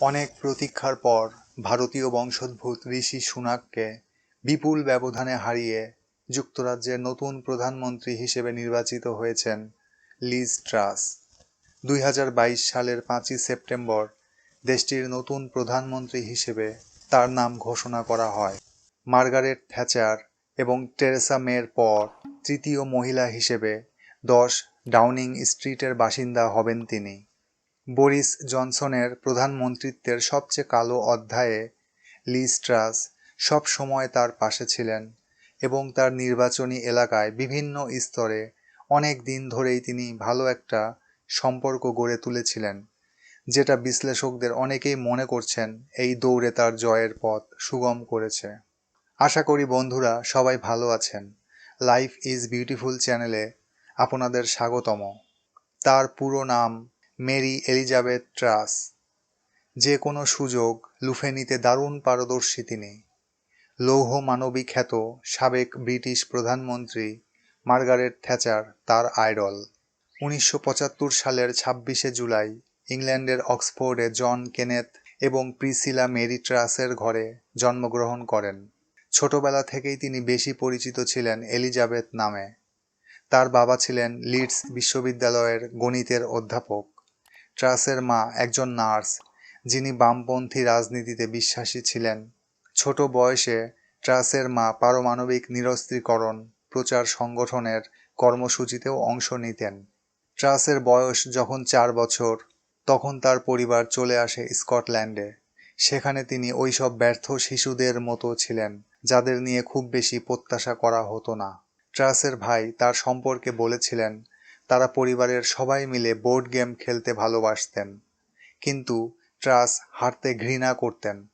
অনেক প্রতীক্ষার পর ভারতীয় বংশোদ্ভূত ঋষি সুনাককে বিপুল ব্যবধানে হারিয়ে যুক্তরাজ্যের নতুন প্রধানমন্ত্রী হিসেবে নির্বাচিত হয়েছেন লিজ ট্রাস। দুই হাজার বাইশ সালের পাঁচই সেপ্টেম্বর দেশটির নতুন প্রধানমন্ত্রী হিসেবে তার নাম ঘোষণা করা হয়। মার্গারেট থ্যাচার এবং টেরেসা মের পর তৃতীয় মহিলা হিসেবে দশ ডাউনিং স্ট্রিটের বাসিন্দা হবেন তিনি। বরিস জনসনের প্রধানমন্ত্রিত্বের সবচেয়ে কালো অধ্যায়ে লিজ ট্রাস সব সময় তার পাশে ছিলেন এবং তার নির্বাচনী এলাকায় বিভিন্ন স্তরে অনেক দিন ধরেই তিনি ভালো একটা সম্পর্ক গড়ে তুলেছিলেন, যেটা বিশ্লেষকদের অনেকেই মনে করছেন এই দৌড়ে তার জয়ের পথ সুগম করেছে। আশা করি বন্ধুরা সবাই ভালো আছেন। লাইফ ইজ বিউটিফুল চ্যানেলে আপনাদের স্বাগতম। তার পুরো নাম মেরি এলিজাবেথ ট্রাস। যে কোনো সুযোগ লুফে নিতে দারুণ পারদর্শী তিনি। লৌহ মানবী খ্যাত সাবেক ব্রিটিশ প্রধানমন্ত্রী মার্গারেট থ্যাচার তার আইডল। উনিশশো পঁচাত্তর সালের ছাব্বিশে জুলাই ইংল্যান্ডের অক্সফোর্ডে জন কেনেথ এবং প্রিসিলা মেরি ট্রাসের ঘরে জন্মগ্রহণ করেন। ছোটবেলা থেকেই তিনি বেশি পরিচিত ছিলেন এলিজাবেথ নামে। তার বাবা ছিলেন লিডস বিশ্ববিদ্যালয়ের গণিতের অধ্যাপক। ট্রাসের মা একজন নার্স, যিনি বামপন্থী রাজনীতিতে বিশ্বাসী ছিলেন। ছোট বয়সে ট্রাসের মা পারমাণবিক নিরস্ত্রীকরণ প্রচার সংগঠনের কর্মসূচিতেও অংশ নিতেন। ট্রাসের বয়স যখন চার বছর, তখন তার পরিবার চলে আসে স্কটল্যান্ডে। সেখানে তিনি ওইসব ব্যর্থ শিশুদের মতো ছিলেন, যাদের নিয়ে খুব বেশি প্রত্যাশা করা হতো না। ট্রাসের ভাই তার সম্পর্কে বলেছিলেন তারা পরিবারের সবাই মিলে বোর্ড গেম খেলতে ভালোবাসতেন। কিন্তু ট্রাস হারতে ঘৃণা করতেন।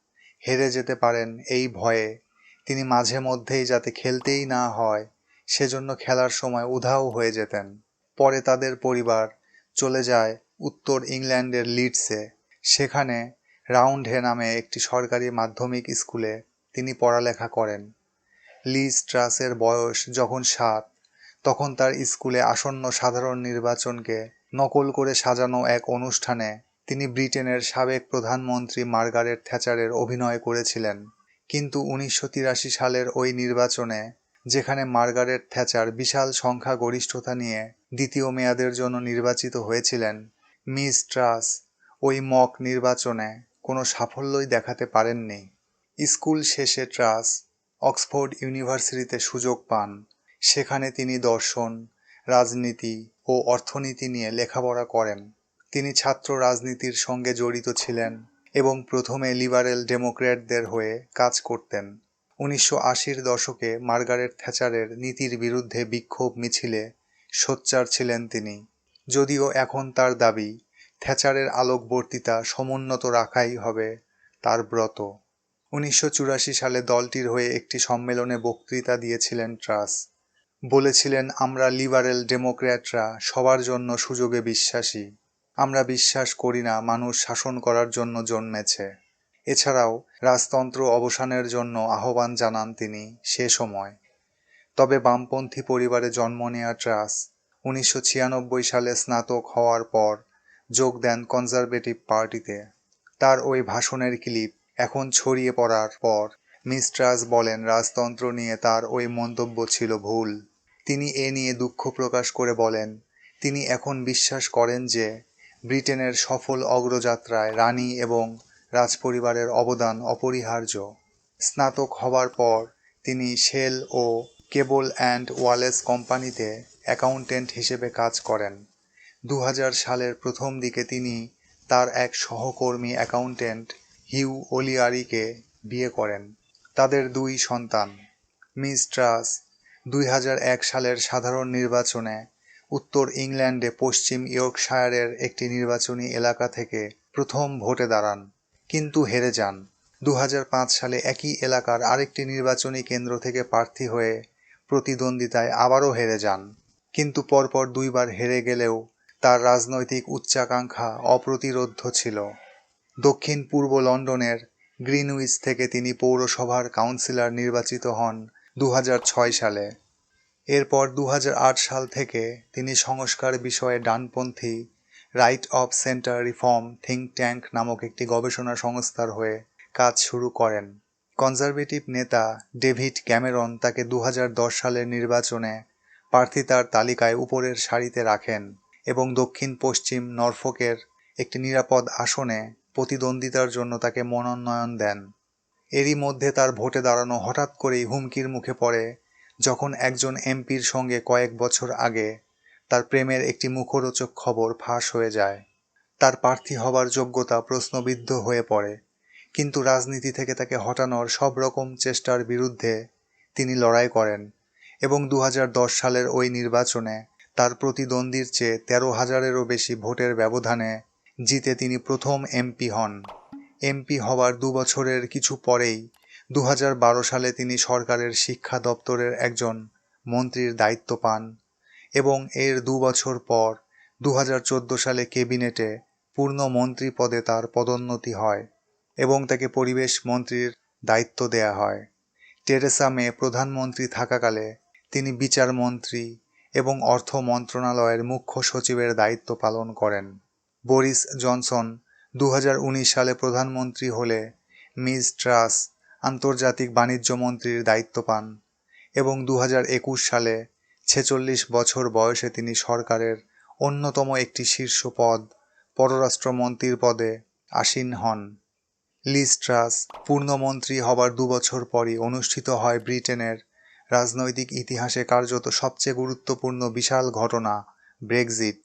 হেরে যেতে পারেন এই ভয়ে। তিনি মাঝে মধ্যেই যাতে খেলতেই না হয়, সেজন্য খেলার সময় উধাও হয়ে যেতেন। পরে তাদের পরিবার চলে যায় উত্তর ইংল্যান্ডের লিডসে। সেখানে রাউন্ডহে নামে একটি সরকারি মাধ্যমিক স্কুলে তিনি পড়ালেখা করেন। লিজ ট্রাসের বয়স যখন সাত তখন তার স্কুলে আসন্ন সাধারণ নির্বাচনকে নকল করে সাজানো এক অনুষ্ঠানে তিনি ব্রিটেনের সাবেক প্রধানমন্ত্রী মার্গারেট থ্যাচারের অভিনয় করেছিলেন। কিন্তু উনিশশো তিরাশি সালের ওই নির্বাচনে, যেখানে মার্গারেট থ্যাচার বিশাল সংখ্যাগরিষ্ঠতা নিয়ে দ্বিতীয় মেয়াদের জন্য নির্বাচিত হয়েছিলেন, মিস ট্রাস ওই মক নির্বাচনে কোনো সাফল্যই দেখাতে পারেননি। স্কুল শেষে ট্রাস অক্সফোর্ড ইউনিভার্সিটিতে সুযোগ পান। সেখানে তিনি দর্শন, রাজনীতি ও অর্থনীতি নিয়ে লেখাপড়া করেন। তিনি ছাত্র রাজনীতির সঙ্গে জড়িত ছিলেন এবং প্রথমে লিবারেল ডেমোক্র্যাটদের হয়ে কাজ করতেন। উনিশশো আশির দশকে মার্গারেট থ্যাচারের নীতির বিরুদ্ধে বিক্ষোভ মিছিলে সোচ্চার ছিলেন তিনি। যদিও এখন তার দাবি, থ্যাচারের আলোকবর্তিতা সমুন্নত রাখাই হবে তার ব্রত। উনিশশো চুরাশি সালে দলটির হয়ে একটি সম্মেলনে বক্তৃতা দিয়েছিলেন ট্রাস। বলেছিলেন, আমরা লিবারেল ডেমোক্র্যাটরা, সবার জন্য সুযোগে বিশ্বাসী। আমরা বিশ্বাস করি না, মানুষ শাসন করার জন্য জন্মেছে। এছাড়াও, রাজতন্ত্র অবসানের জন্য আহ্বান জানান তিনি সে সময়। তবে বামপন্থী পরিবারে জন্ম নেয়া ট্রাস উনিশশো ছিয়ানব্বই সালে স্নাতক হওয়ার পর যোগ দেন কনজারভেটিভ পার্টিতে। তার ওই ভাষণের ক্লিপ এখন ছড়িয়ে পড়ার পর মিস ট্রাস বলেন, রাজতন্ত্র নিয়ে তার ওই মন্তব্য ছিল ভুল। তিনি এ নিয়ে দুঃখ প্রকাশ করে বলেন, তিনি এখন বিশ্বাস করেন যে ব্রিটেনের সফল অগ্রযাত্রায় রানী এবং রাজপরিবারের অবদান অপরিহার্য। স্নাতক হবার পর তিনি শেল ও কেবল অ্যান্ড ওয়ালেস কোম্পানিতে অ্যাকাউন্টেন্ট হিসেবে কাজ করেন। দু হাজার সালের প্রথম দিকে তিনি তার এক সহকর্মী অ্যাকাউন্টেন্ট হিউ ওলিয়ারিকে বিয়ে করেন। তাদের দুই সন্তান, মিস ট্রাস, দুই সালের সাধারণ নির্বাচনে উত্তর ইংল্যান্ডে পশ্চিম ইয়র্কশায়ারের একটি নির্বাচনী এলাকা থেকে প্রথম ভোটে দাঁড়ান, কিন্তু হেরে যান। দু হাজার পাঁচ সালে একই এলাকার আরেকটি নির্বাচনী কেন্দ্র থেকে প্রার্থী হয়ে প্রতিদ্বন্দ্বিতায় আবারও হেরে যান, কিন্তু পরপর দুইবার হেরে গেলেও তার রাজনৈতিক উচ্চাকাঙ্ক্ষা অপ্রতিরোধ্য ছিল। দক্ষিণ পূর্ব লন্ডনের গ্রিনউইচ থেকে তিনি পৌরসভার কাউন্সিলর নির্বাচিত হন দু হাজার ছয় সালে। এরপর দু হাজার আট সাল থেকে তিনি সংস্কার বিষয়ে ডানপন্থী right of centre reform think tank নামক একটি গবেষণা সংস্থার হয়ে কাজ শুরু করেন। কনজারভেটিভ নেতা ডেভিড ক্যামেরন তাকে দু হাজার দশ সালের নির্বাচনে প্রার্থিতার তালিকায় উপরের সারিতে রাখেন এবং দক্ষিণ পশ্চিম নরফোকের একটি নিরাপদ আসনে প্রতিদ্বন্দ্বিতার জন্য তাকে মনোনয়ন দেন। এরই মধ্যে তার ভোটে দাঁড়ানো হঠাৎ করেই হুমকির মুখে পড়ে, যখন একজন এমপির সঙ্গে কয়েক বছর আগে তার প্রেমের একটি মুখরোচক খবর ফাঁস হয়ে যায়। তার প্রার্থী হবার যোগ্যতা প্রশ্নবিদ্ধ হয়ে পড়ে, কিন্তু রাজনীতি থেকে তাকে হটানোর সব রকম চেষ্টার বিরুদ্ধে তিনি লড়াই করেন এবং দু হাজার দশ সালের ওই নির্বাচনে তার প্রতিদ্বন্দ্বীর চেয়ে তেরো হাজারেরও বেশি ভোটের ব্যবধানে জিতে তিনি প্রথম এমপি হন। এমপি হওয়ার দু বছরের কিছু পরেই দু হাজার বারো সালে তিনি সরকারের শিক্ষা দপ্তরের একজন মন্ত্রীর দায়িত্ব পান এবং এর দু বছর পর দু হাজার চোদ্দ সালে কেবিনেটে পূর্ণ মন্ত্রী পদে তার পদোন্নতি হয় এবং তাকে পরিবেশ মন্ত্রীর দায়িত্ব দেয়া হয়। টেরেসা মে প্রধানমন্ত্রী থাকাকালে তিনি বিচারমন্ত্রী এবং অর্থ মন্ত্রণালয়ের মুখ্য সচিবের দায়িত্ব পালন করেন। বরিস জনসন দু হাজার উনিশ সালে প্রধানমন্ত্রী হলে মিজ ট্রাস আন্তর্জাতিক বাণিজ্য মন্ত্রীর দায়িত্ব পান এবং দু হাজার একুশ সালে ছেচল্লিশ বছর বয়সে তিনি সরকারের অন্যতম একটি শীর্ষ পদ পররাষ্ট্রমন্ত্রীর পদে আসীন হন। লিজ ট্রাস পূর্ণমন্ত্রী হবার দুবছর পরই অনুষ্ঠিত হয় ব্রিটেনের রাজনৈতিক ইতিহাসে কার্যত সবচেয়ে গুরুত্বপূর্ণ বিশাল ঘটনা ব্রেক্সিট।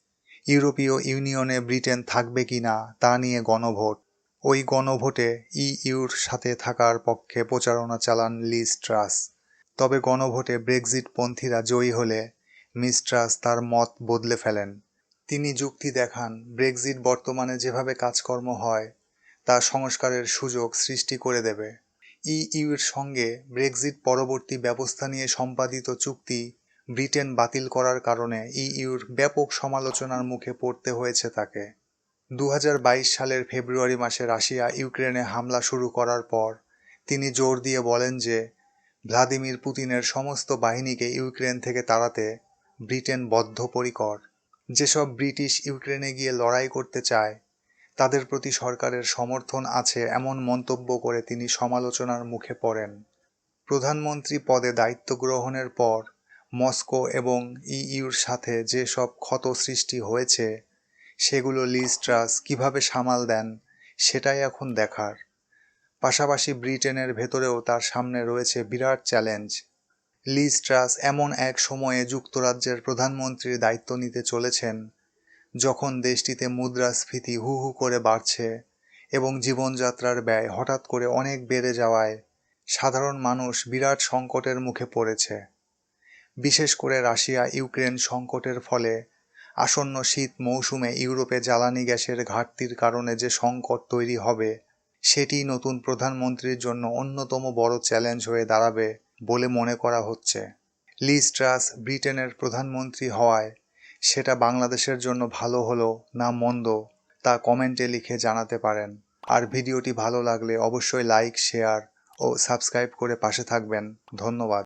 ইউরোপীয় ইউনিয়নে ব্রিটেন থাকবে কি না তা নিয়ে গণভোট। ওই গণভোটে ইইউর সাথে থাকার পক্ষে প্রচারণা চালান লিজ ট্রাস তবে গণভোটে ব্রেক্সিট পন্থীরা জয়ী হলে মিস ট্রাস তার মত বদলে ফেলেন। তিনি যুক্তি দেখান, ব্রেক্সিট বর্তমানে যেভাবে কাজকর্ম হয়, তা সংস্কারের সুযোগ সৃষ্টি করে দেবে। ইইউর সঙ্গে ব্রেক্সিট পরবর্তী ব্যবস্থা নিয়ে সম্পাদিত চুক্তি ব্রিটেন বাতিল করার কারণে ইইউর ব্যাপক সমালোচনার মুখে পড়তে হয়েছে তাকে। দু হাজার বাইশ সালের ফেব্রুয়ারি মাসে রাশিয়া ইউক্রেনে হামলা শুরু করার পর তিনি জোর দিয়ে বলেন যে, ভ্লাদিমির পুতিনের সমস্ত বাহিনীকে ইউক্রেন থেকে তাড়াতে ব্রিটেন বদ্ধপরিকর। যেসব ব্রিটিশ ইউক্রেনে গিয়ে লড়াই করতে চায়, তাদের প্রতি সরকারের সমর্থন আছে এমন মন্তব্য করে তিনি সমালোচনার মুখে পড়েন। প্রধানমন্ত্রী পদে দায়িত্ব গ্রহণের পর মস্কো এবং ইইউর সাথে যে সব ক্ষত সৃষ্টি হয়েছে, সেগুলো লিজ ট্রাস কীভাবে সামাল দেন, সেটাই এখন দেখার। পাশাপাশি ব্রিটেনের ভেতরেও তার সামনে রয়েছে বিরাট চ্যালেঞ্জ। লিজ ট্রাস এমন এক সময়ে যুক্তরাজ্যের প্রধানমন্ত্রীর দায়িত্ব নিতে চলেছেন, যখন দেশটিতে মুদ্রাস্ফীতি হু হু করে বাড়ছে এবং জীবনযাত্রার ব্যয় হঠাৎ করে অনেক বেড়ে যাওয়ায় সাধারণ মানুষ বিরাট সংকটের মুখে পড়েছে। বিশেষ করে রাশিয়া, ইউক্রেন সংকটের ফলে। আসন্ন শীত মৌসুমে ইউরোপে জ্বালানি গ্যাসের ঘাটতির কারণে যে সংকট তৈরি হবে, সেটি নতুন প্রধানমন্ত্রীর জন্য অন্যতম বড় চ্যালেঞ্জ হয়ে দাঁড়াবে বলে মনে করা হচ্ছে। লিজ ট্রাস ব্রিটেনের প্রধানমন্ত্রী হওয়ায় সেটা বাংলাদেশের জন্য ভালো হলো না মন্দ, তা কমেন্টে লিখে জানাতে পারেন। আর ভিডিওটি ভালো লাগলে অবশ্যই লাইক, শেয়ার ও সাবস্ক্রাইব করে পাশে থাকবেন। ধন্যবাদ।